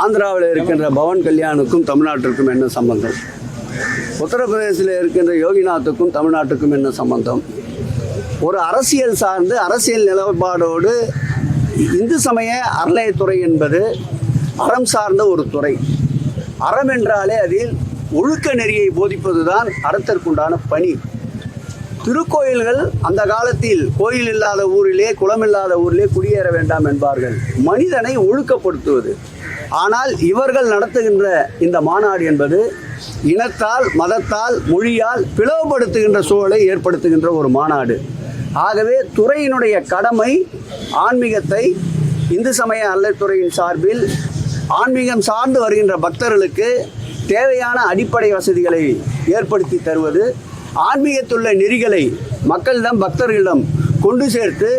ஆந்திராவில் இருக்கின்ற பவன் கல்யாணுக்கும் தமிழ்நாட்டிற்கும் என்ன சம்பந்தம்? உத்தரப்பிரதேசில் இருக்கின்ற யோகிநாத்துக்கும் தமிழ்நாட்டுக்கும் என்ன சம்பந்தம்? ஒரு அரசியல் சார்ந்து அரசியல் நிலப்பாடோடு இந்து சமய அறநிலையத்துறை என்பது அறம் சார்ந்த ஒரு துறை. அறம் என்றாலே அதில் ஒழுக்க நெறியை போதிப்பதுதான் அறத்திற்குண்டான பணி. திருக்கோயில்கள் அந்த காலத்தில் கோயில் இல்லாத ஊரிலே குளம் இல்லாத ஊரிலே குடியேற வேண்டாம் என்பார்கள். மனிதனை ஒழுக்கப்படுத்துவது. ஆனால் இவர்கள் நடத்துகின்ற இந்த மாநாடு என்பது இனத்தால் மதத்தால் மொழியால் பிளவுபடுத்துகின்ற சூழலை ஏற்படுத்துகின்ற ஒரு மாநாடு. ஆகவே துறையினுடைய கடமை ஆன்மீகத்தை இந்து சமய அல்லத்துறையின் சார்பில் ஆன்மீகம் சார்ந்து வருகின்ற பக்தர்களுக்கு தேவையான அடிப்படை வசதிகளை ஏற்படுத்தி தருவது ஆன்மீகத்துள்ள நெறிகளை மக்களிடம் பக்தர்களிடம் கொண்டு சேர்த்து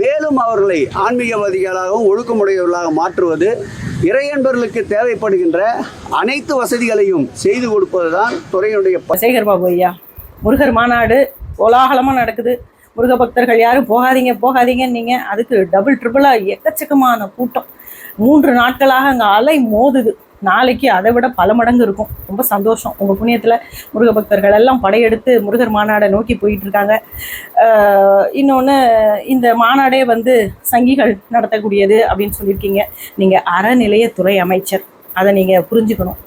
மேலும் அவர்களை ஆன்மீகவாதிகளாகவும் ஒழுக்கமுடையவர்களாக மாற்றுவது இறையன்பர்களுக்கு தேவைப்படுகின்ற அனைத்து வசதிகளையும் செய்து கொடுப்பது தான் துறையினுடைய சேகர் பாபு ஐயா முருகர் மாநாடு கோலாகலமாக நடக்குது. முருக பக்தர்கள் யாரும் போகாதீங்க போகாதீங்கன்னு நீங்கள் அதுக்கு டபுள் ட்ரிபிளாக எக்கச்சக்கமான கூட்டம். மூன்று நாட்களாக அங்கே அலை மோதுது. நாளைக்கு அதை விட பல மடங்கு இருக்கும். ரொம்ப சந்தோஷம். உங்கள் புண்ணியத்தில் முருக பக்தர்கள் எல்லாம் படையெடுத்து முருகர் மாநாடை நோக்கி போயிட்டுருக்காங்க. இன்னொன்று இந்த மாநாடே வந்து சங்கிகள் நடத்தக்கூடியது அப்படின்னு சொல்லியிருக்கீங்க. நீங்கள் அறநிலையத்துறை அமைச்சர். அதை நீங்கள் புரிஞ்சுக்கணும்.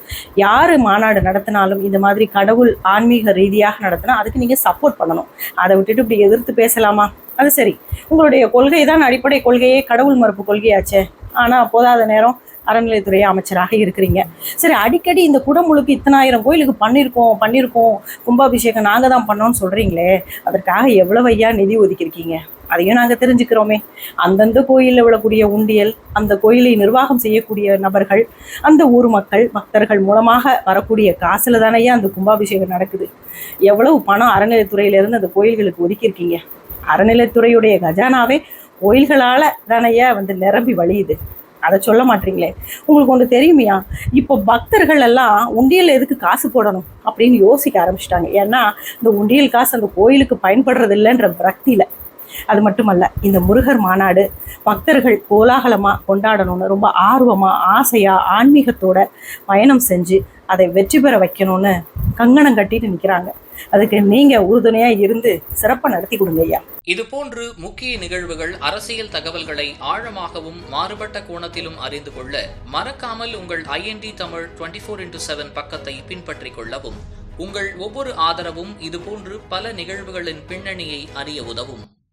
யார் மாநாடு நடத்தினாலும் இந்த மாதிரி கடவுள் ஆன்மீக ரீதியாக நடத்தினா அதுக்கு நீங்கள் சப்போர்ட் பண்ணணும். அதை விட்டுட்டு இப்படி எதிர்த்து பேசலாமா? அது சரி. உங்களுடைய கொள்கை தான் அடிப்படை கொள்கையே. கடவுள் மறுப்பு கொள்கையாச்சே. ஆனால் போதாத நேரம் அறநிலையத்துறை அமைச்சராக இருக்கிறீங்க. சரி அடிக்கடி இந்த குடமுழுக்கு இத்தனாயிரம் கோயிலுக்கு பண்ணியிருக்கோம் பண்ணியிருக்கோம் கும்பாபிஷேகம் நாங்கள் தான் பண்ணோம்னு சொல்கிறீங்களே அதற்காக எவ்வளவு ஐயா நிதி ஒதுக்கியிருக்கீங்க? அதையும் நாங்கள் தெரிஞ்சுக்கிறோமே. அந்தந்த கோயிலில் விழக்கூடிய உண்டியல் அந்த கோயிலை நிர்வாகம் செய்யக்கூடிய நபர்கள் அந்த ஊர் மக்கள் பக்தர்கள் மூலமாக வரக்கூடிய காசில் தானேயா அந்த கும்பாபிஷேகம் நடக்குது. எவ்வளவு பணம் அறநிலைத்துறையிலிருந்து அந்த கோயில்களுக்கு ஒதுக்கியிருக்கீங்க? அறநிலைத்துறையுடைய கஜானாவே கோயில்களால் தானையா வந்து நிரம்பி வழியுது. அதை சொல்ல மாட்டீங்களே. உங்களுக்கு ஒன்று தெரியுமையா? இப்போ பக்தர்கள் எல்லாம் உண்டியல் எதுக்கு காசு போடணும் அப்படின்னு யோசிக்க ஆரம்பிச்சிட்டாங்க. ஏன்னா இந்த உண்டியல் காசு அந்த கோயிலுக்கு பயன்படுறது இல்லைன்ற பக்தியில் அது மட்டுமல்ல இந்த முருகர் மாநாடு பக்தர்கள் கோலாகலமாக கொண்டாடணும்னு ரொம்ப ஆர்வமாக ஆசையாக ஆன்மீகத்தோட பயணம் செஞ்சு அதை வெற்றி பெற வைக்கணும்னு கங்கணம் கட்டிட்டு நிற்கிறாங்க அதுக்கு நீங்க உறுதுணையா இருந்து சிறப்பாக நடத்தி கொடுங்க ஐயா. இதுபோன்று முக்கிய நிகழ்வுகள் அரசியல் தகவல்களை ஆழமாகவும் மாறுபட்ட கோணத்திலும் அறிந்து கொள்ள மறக்காமல் உங்கள் IND Tamil twenty four into seven பக்கத்தை பின்பற்றிக் கொள்ளவும். உங்கள் ஒவ்வொரு ஆதரவும் இதுபோன்று பல நிகழ்வுகளின் பின்னணியை அறிய உதவும்.